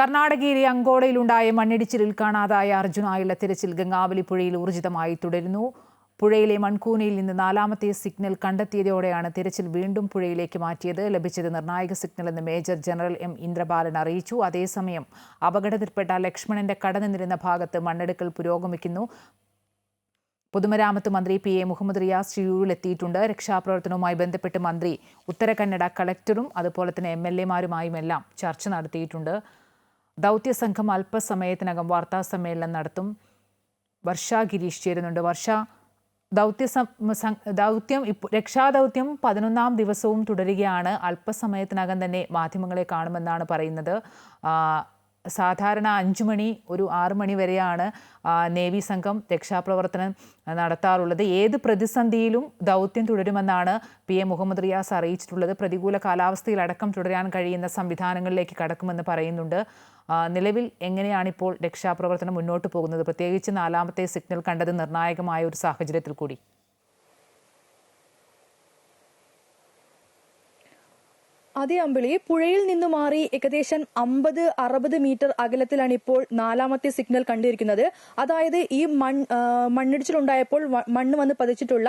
കർണാടകയിലെ അങ്കോളയിലുണ്ടായ മണ്ണിടിച്ചിലിൽ കാണാതായ അർജുനായുള്ള തിരച്ചിൽ ഗംഗാവലി പുഴയിൽ ഊർജിതമായി തുടരുന്നു. പുഴയിലെ മൺകൂനയിൽ നിന്ന് നാലാമത്തെ സിഗ്നൽ കണ്ടെത്തിയതോടെയാണ് തിരച്ചിൽ വീണ്ടും പുഴയിലേക്ക് മാറ്റിയത്. ലഭിച്ചത് നിർണായക സിഗ്നൽ എന്ന് മേജർ ജനറൽ എം ഇന്ദ്രബാലൻ അറിയിച്ചു. അതേസമയം അപകടത്തിൽപ്പെട്ട ലക്ഷ്മണന്റെ കടന്നിരുന്ന ഭാഗത്ത് മണ്ണെടുക്കൽ പുരോഗമിക്കുന്നു. പൊതുമരാമത്ത് മന്ത്രി പി എ മുഹമ്മദ് റിയാസ് ചിയൂരിലെത്തിയിട്ടുണ്ട് രക്ഷാപ്രവർത്തനവുമായി ബന്ധപ്പെട്ട് മന്ത്രി ഉത്തരകന്നഡ കളക്ടറും അതുപോലെ തന്നെ എം എൽ എമാരുമായും എല്ലാം ചർച്ച നടത്തിയിട്ടുണ്ട്. ദൗത്യസംഘം അല്പസമയത്തിനകം വാർത്താസമ്മേളനം നടത്തും. വർഷ ഗിരീഷ് ചേരുന്നുണ്ട്. വർഷ ദൗത്യ ദൗത്യം ഇപ്പോൾ രക്ഷാദൗത്യം പതിനൊന്നാം ദിവസവും തുടരുകയാണ്. അല്പസമയത്തിനകം തന്നെ മാധ്യമങ്ങളെ കാണുമെന്നാണ് പറയുന്നത്. സാധാരണ അഞ്ചു മണി ഒരു ആറു മണി വരെയാണ് നേവി സംഘം രക്ഷാപ്രവർത്തനം നടത്താറുള്ളത്. ഏത് പ്രതിസന്ധിയിലും ദൗത്യം തുടരുമെന്നാണ് പി എ മുഹമ്മദ് റിയാസ് അറിയിച്ചിട്ടുള്ളത്. പ്രതികൂല കാലാവസ്ഥയിലടക്കം തുടരാൻ കഴിയുന്ന സംവിധാനങ്ങളിലേക്ക് കടക്കുമെന്ന് പറയുന്നുണ്ട്. നിലവിൽ എങ്ങനെയാണിപ്പോൾ രക്ഷാപ്രവർത്തനം മുന്നോട്ട് പോകുന്നത്? പ്രത്യേകിച്ച് നാലാമത്തെ സിഗ്നൽ കണ്ടത് നിർണായകമായ ഒരു സാഹചര്യത്തിൽ കൂടി. അതേ അമ്പിളി പുഴയിൽ നിന്ന് മാറി ഏകദേശം അമ്പത് അറുപത് മീറ്റർ അകലത്തിലാണ് ഇപ്പോൾ നാലാമത്തെ സിഗ്നൽ കണ്ടിരിക്കുന്നത്. അതായത് ഈ മൺ മണ്ണിടിച്ചിലുണ്ടായപ്പോൾ മണ്ണ് വന്ന് പതിച്ചിട്ടുള്ള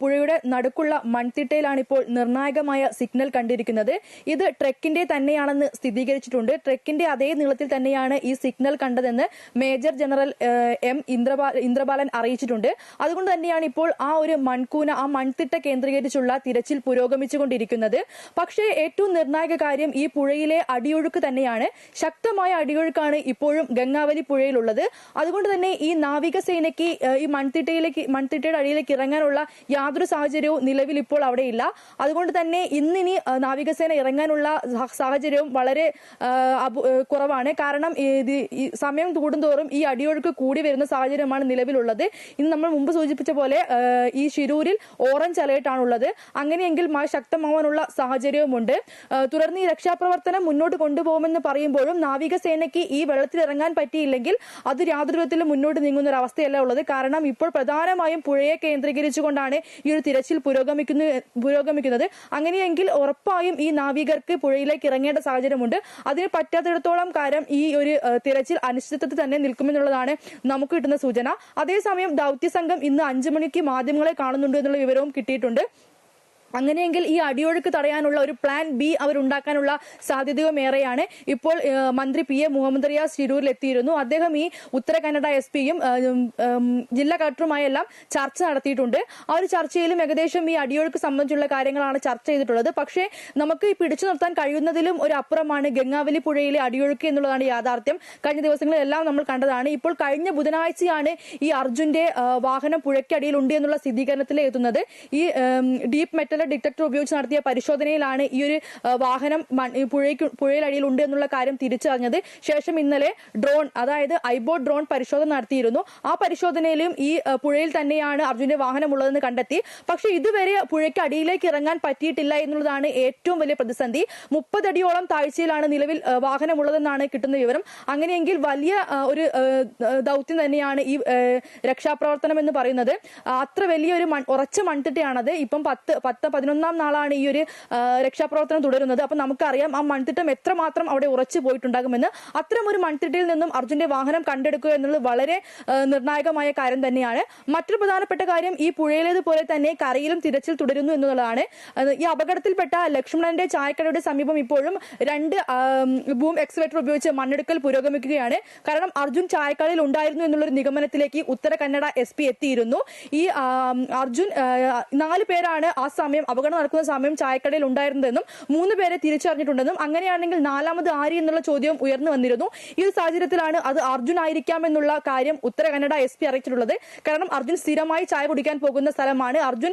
പുഴയുടെ നടുക്കുള്ള മൺതിട്ടയിലാണ് ഇപ്പോൾ നിർണായകമായ സിഗ്നൽ കണ്ടിരിക്കുന്നത്. ഇത് ട്രെക്കിന്റെ തന്നെയാണെന്ന് സ്ഥിരീകരിച്ചിട്ടുണ്ട്. ട്രെക്കിന്റെ അതേ നീളത്തിൽ തന്നെയാണ് ഈ സിഗ്നൽ കണ്ടതെന്ന് മേജർ ജനറൽ എം ഇന്ദ്രബാ ഇന്ദ്രബാലൻ അറിയിച്ചിട്ടുണ്ട്. അതുകൊണ്ട് തന്നെയാണ് ഇപ്പോൾ ആ ഒരു മൺകൂന ആ മൺതിട്ട കേന്ദ്രീകരിച്ചുള്ള തിരച്ചിൽ പുരോഗമിച്ചുകൊണ്ടിരിക്കുന്നത്. പക്ഷേ ഏറ്റവും നിർണായക കാര്യം ഈ പുഴയിലെ അടിയൊഴുക്ക് തന്നെയാണ്. ശക്തമായ അടിയൊഴുക്കാണ് ഇപ്പോഴും ഗംഗാവലി പുഴയിലുള്ളത്. അതുകൊണ്ട് തന്നെ ഈ നാവികസേനയ്ക്ക് ഈ മൺതിട്ടയിലേക്ക് മൺതിട്ടയുടെ അടിയിലേക്ക് ഇറങ്ങാനുള്ള യാതൊരു സാഹചര്യവും നിലവിൽ ഇപ്പോൾ അവിടെയില്ല. അതുകൊണ്ട് തന്നെ ഇന്നിനി നാവികസേന ഇറങ്ങാനുള്ള സാഹചര്യവും വളരെ കുറവാണ്. കാരണം ഇത് സമയം കൂടുന്തോറും ഈ അടിയൊഴുക്ക് കൂടി വരുന്ന സാഹചര്യമാണ് നിലവിലുള്ളത്. ഇന്ന് നമ്മൾ മുമ്പ് സൂചിപ്പിച്ച പോലെ ഈ ശിരൂരിൽ ഓറഞ്ച് അലേർട്ടാണുള്ളത്. അങ്ങനെയെങ്കിൽ മഴ ശക്തമാവാനുള്ള സാഹചര്യവുമുണ്ട്. തുടർന്ന് ഈ രക്ഷാപ്രവർത്തനം മുന്നോട്ട് കൊണ്ടുപോകുമെന്ന് പറയുമ്പോഴും നാവികസേനയ്ക്ക് ഈ വെള്ളത്തിൽ ഇറങ്ങാൻ പറ്റിയില്ലെങ്കിൽ അത് യാതൊരു വിധത്തിലും മുന്നോട്ട് നീങ്ങുന്ന ഒരു അവസ്ഥയല്ല ഉള്ളത്. കാരണം ഇപ്പോൾ പ്രധാനമായും പുഴയെ കേന്ദ്രീകരിച്ചുകൊണ്ടാണ് ഈ ഒരു തിരച്ചിൽ പുരോഗമിക്കുന്ന പുരോഗമിക്കുന്നത്. അങ്ങനെയെങ്കിൽ ഉറപ്പായും ഈ നാവികർക്ക് പുഴയിലേക്ക് ഇറങ്ങേണ്ട സാഹചര്യമുണ്ട്. അതിന് പറ്റാത്തിടത്തോളം കാലം ഈ ഒരു തിരച്ചിൽ അനിശ്ചിതത്വത്തിൽ തന്നെ നിൽക്കുമെന്നുള്ളതാണ് നമുക്ക് കിട്ടുന്ന സൂചന. അതേസമയം ദൗത്യസംഘം ഇന്ന് അഞ്ചു മണിക്ക് മാധ്യമങ്ങളെ കാണുന്നുണ്ട് എന്നുള്ള വിവരവും കിട്ടിയിട്ടുണ്ട്. അങ്ങനെയെങ്കിൽ ഈ അടിയൊഴുക്ക് തടയാനുള്ള ഒരു പ്ലാൻ ബി അവരുണ്ടാക്കാനുള്ള സാധ്യതയും ഏറെയാണ്. ഇപ്പോൾ മന്ത്രി പി എ മുഹമ്മദ് റിയാസ് ശിരൂരിൽ എത്തിയിരുന്നു അദ്ദേഹം ഈ ഉത്തര കന്നഡ എസ് പിയും ജില്ലാ കളക്ടറുമായെല്ലാം ചർച്ച നടത്തിയിട്ടുണ്ട്. ആ ഒരു ചർച്ചയിലും ഏകദേശം ഈ അടിയൊഴുക്ക് സംബന്ധിച്ചുള്ള കാര്യങ്ങളാണ് ചർച്ച ചെയ്തിട്ടുള്ളത്. പക്ഷേ നമുക്ക് ഈ പിടിച്ചു നിർത്താൻ കഴിയുന്നതിലും ഒരു അപ്പുറമാണ് ഗംഗാവലി പുഴയിലെ അടിയൊഴുക്ക് എന്നുള്ളതാണ് യാഥാർത്ഥ്യം. കഴിഞ്ഞ ദിവസങ്ങളിലെല്ലാം നമ്മൾ കണ്ടതാണ്. ഇപ്പോൾ കഴിഞ്ഞ ബുധനാഴ്ചയാണ് ഈ അർജുന്റെ വാഹനം പുഴയ്ക്കടിയിൽ ഉണ്ട് എന്നുള്ള സ്ഥിരീകരണത്തിലെത്തുന്നത്. ഈ ഡീപ്പ് മെറ്റൽ ഡിറ്റക്ടർ ഉപയോഗിച്ച് നടത്തിയ പരിശോധനയിലാണ് ഈ ഒരു വാഹനം പുഴയ്ക്ക് പുഴയിലടിയിൽ ഉണ്ട് എന്നുള്ള കാര്യം തിരിച്ചറിഞ്ഞത്. ശേഷം ഇന്നലെ ഡ്രോൺ അതായത് ഐബോ ഡ്രോൺ പരിശോധന നടത്തിയിരുന്നു. ആ പരിശോധനയിലും ഈ പുഴയിൽ തന്നെയാണ് അർജുന്റെ വാഹനം ഉള്ളതെന്ന് കണ്ടെത്തി. പക്ഷേ ഇതുവരെ പുഴയ്ക്ക് അടിയിലേക്ക് ഇറങ്ങാൻ പറ്റിയിട്ടില്ല എന്നുള്ളതാണ് ഏറ്റവും വലിയ പ്രതിസന്ധി. മുപ്പതടിയോളം താഴ്ചയിലാണ് നിലവിൽ വാഹനമുള്ളതെന്നാണ് കിട്ടുന്ന വിവരം. അങ്ങനെയെങ്കിൽ വലിയ ഒരു ദൗത്യം തന്നെയാണ് ഈ രക്ഷാപ്രവർത്തനം എന്ന് പറയുന്നത്. അത്ര വലിയൊരു ഉറച്ച മൺതിട്ടയാണത്. ഇപ്പം പത്ത് പത്ത് പതിനൊന്നാം നാളാണ് ഈ ഒരു രക്ഷാപ്രവർത്തനം തുടരുന്നത്. അപ്പൊ നമുക്കറിയാം ആ മൺതിട്ടം എത്രമാത്രം അവിടെ ഉറച്ചു പോയിട്ടുണ്ടാകുമെന്ന്. അത്തരം ഒരു മൺതിട്ടയിൽ നിന്നും അർജുന്റെ വാഹനം കണ്ടെടുക്കുക എന്നുള്ളത് വളരെ നിർണായകമായ കാര്യം തന്നെയാണ്. മറ്റൊരു പ്രധാനപ്പെട്ട കാര്യം ഈ പുഴയിലേതുപോലെ തന്നെ കരയിലും തിരച്ചിൽ തുടരുന്നു എന്നുള്ളതാണ്. ഈ അപകടത്തിൽപ്പെട്ട ലക്ഷ്മണന്റെ ചായക്കടയുടെ സമീപം ഇപ്പോഴും രണ്ട് ബൂം എക്സ്വേറ്റർ ഉപയോഗിച്ച് മണ്ണെടുക്കൽ പുരോഗമിക്കുകയാണ്. കാരണം അർജുൻ ചായക്കടയിൽ ഉണ്ടായിരുന്നു എന്നുള്ളൊരു നിഗമനത്തിലേക്ക് ഉത്തര കന്നഡ എസ് എത്തിയിരുന്നു. ഈ അർജുൻ നാല് പേരാണ് ആ സമയം അപകടം നടക്കുന്ന സമയം ചായക്കടയിൽ ഉണ്ടായിരുന്നതെന്നും മൂന്ന് പേരെ തിരിച്ചറിഞ്ഞിട്ടുണ്ടെന്നും അങ്ങനെയാണെങ്കിൽ നാലാമത് ആര് എന്നുള്ള ചോദ്യം ഉയർന്നു വന്നിരുന്നു. ഈ ഒരു സാഹചര്യത്തിലാണ് അത് അർജുൻ ആയിരിക്കാം എന്നുള്ള കാര്യം ഉത്തര കന്നഡ എസ് പി അറിയിച്ചിട്ടുള്ളത്. കാരണം അർജുൻ സ്ഥിരമായി ചായ കുടിക്കാൻ പോകുന്ന സ്ഥലമാണ്. അർജുൻ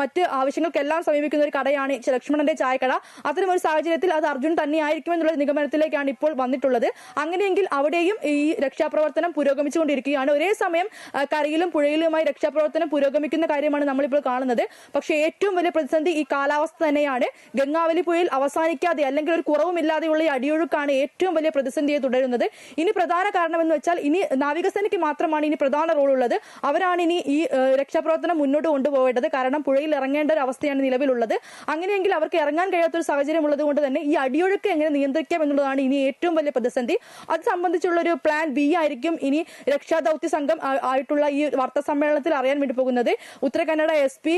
മറ്റ് ആവശ്യങ്ങൾക്കെല്ലാം സമീപിക്കുന്ന ഒരു കടയാണ് ലക്ഷ്മണന്റെ ചായക്കട. അത്തരം ഒരു സാഹചര്യത്തിൽ അത് അർജുൻ തന്നെയായിരിക്കും എന്നുള്ള നിഗമനത്തിലേക്കാണ് ഇപ്പോൾ വന്നിട്ടുള്ളത്. അങ്ങനെയെങ്കിൽ അവിടെയും ഈ രക്ഷാപ്രവർത്തനം പുരോഗമിച്ചുകൊണ്ടിരിക്കുകയാണ്. ഒരേ സമയം കരയിലും പുഴയിലുമായി രക്ഷാപ്രവർത്തനം പുരോഗമിക്കുന്ന കാര്യമാണ് നമ്മളിപ്പോൾ കാണുന്നത്. പക്ഷേ ഏറ്റവും വലിയ പ്രതിസന്ധി ഈ കാലാവസ്ഥ തന്നെയാണ്. ഗംഗാവലി പുഴയിൽ അവസാനിക്കാതെ അല്ലെങ്കിൽ ഒരു കുറവുമില്ലാതെയുള്ള ഈ അടിയൊഴുക്കാണ് ഏറ്റവും വലിയ പ്രതിസന്ധിയെ തുടരുന്നത്. ഇനി പ്രധാന കാരണം എന്ന് വെച്ചാൽ ഇനി നാവികസേനയ്ക്ക് മാത്രമാണ് ഇനി പ്രധാന റോൾ ഉള്ളത് അവരാണ് ഇനി ഈ രക്ഷാപ്രവർത്തനം മുന്നോട്ട് കൊണ്ടുപോകേണ്ടത്. കാരണം പുഴയിൽ ഇറങ്ങേണ്ട ഒരു അവസ്ഥയാണ് നിലവിലുള്ളത്. അങ്ങനെയെങ്കിൽ അവർക്ക് ഇറങ്ങാൻ കഴിയാത്ത ഒരു സാഹചര്യം ഉള്ളത് കൊണ്ട് തന്നെ ഈ അടിയൊഴുക്ക് എങ്ങനെ നിയന്ത്രിക്കാം എന്നുള്ളതാണ് ഇനി ഏറ്റവും വലിയ പ്രതിസന്ധി. അത് സംബന്ധിച്ചുള്ള ഒരു പ്ലാൻ ബി ആയിരിക്കും ഇനി രക്ഷാ ദൗത്യ സംഘം ആയിട്ടുള്ള ഈ വാർത്താ സമ്മേളനത്തിൽ അറിയാൻ വേണ്ടി പോകുന്നത്. ഉത്തര കന്നഡ എസ് പി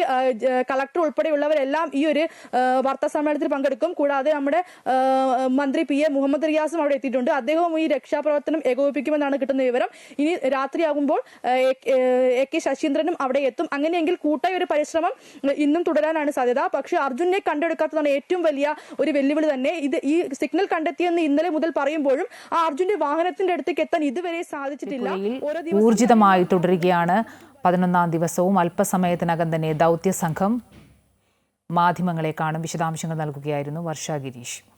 കളക്ടർ ഉൾപ്പെടെയുള്ളവരെല്ലാം ഈ ഒരു വാർത്താ സമ്മേളനത്തിൽ പങ്കെടുക്കും. കൂടാതെ നമ്മുടെ മന്ത്രി പി എ മുഹമ്മദ് റിയാസും അവിടെ എത്തിയിട്ടുണ്ട്. അദ്ദേഹവും ഈ രക്ഷാപ്രവർത്തനം ഏകോപിപ്പിക്കുമെന്നാണ് കിട്ടുന്ന വിവരം. ഇനി രാത്രിയാകുമ്പോൾ എ- കെ ശശീന്ദ്രനും അവിടെ എത്തും. അങ്ങനെയെങ്കിൽ കൂട്ടായ ഒരു പരിശ്രമം ഇന്നും തുടരാനാണ് സാധ്യത. പക്ഷേ അർജുനെ കണ്ടെടുക്കാത്തതാണ് ഏറ്റവും വലിയ ഒരു വെല്ലുവിളി തന്നെ. ഇത് ഈ സിഗ്നൽ കണ്ടെത്തിയെന്ന് ഇന്നലെ മുതൽ പറയുമ്പോഴും ആ അർജുന്റെ വാഹനത്തിന്റെ അടുത്തേക്ക് എത്താൻ ഇതുവരെ സാധിച്ചിട്ടില്ല. ഓരോ ദിവസം ഊർജിതമായി തുടരുകയാണ് പതിനൊന്നാം ദിവസവും. അല്പസമയത്തിനകം തന്നെ ദൗത്യ സംഘം മാധ്യമങ്ങളെ കാണും വിശദാംശങ്ങൾ നൽകുകയായിരുന്നു വർഷ ഗിരീഷ്.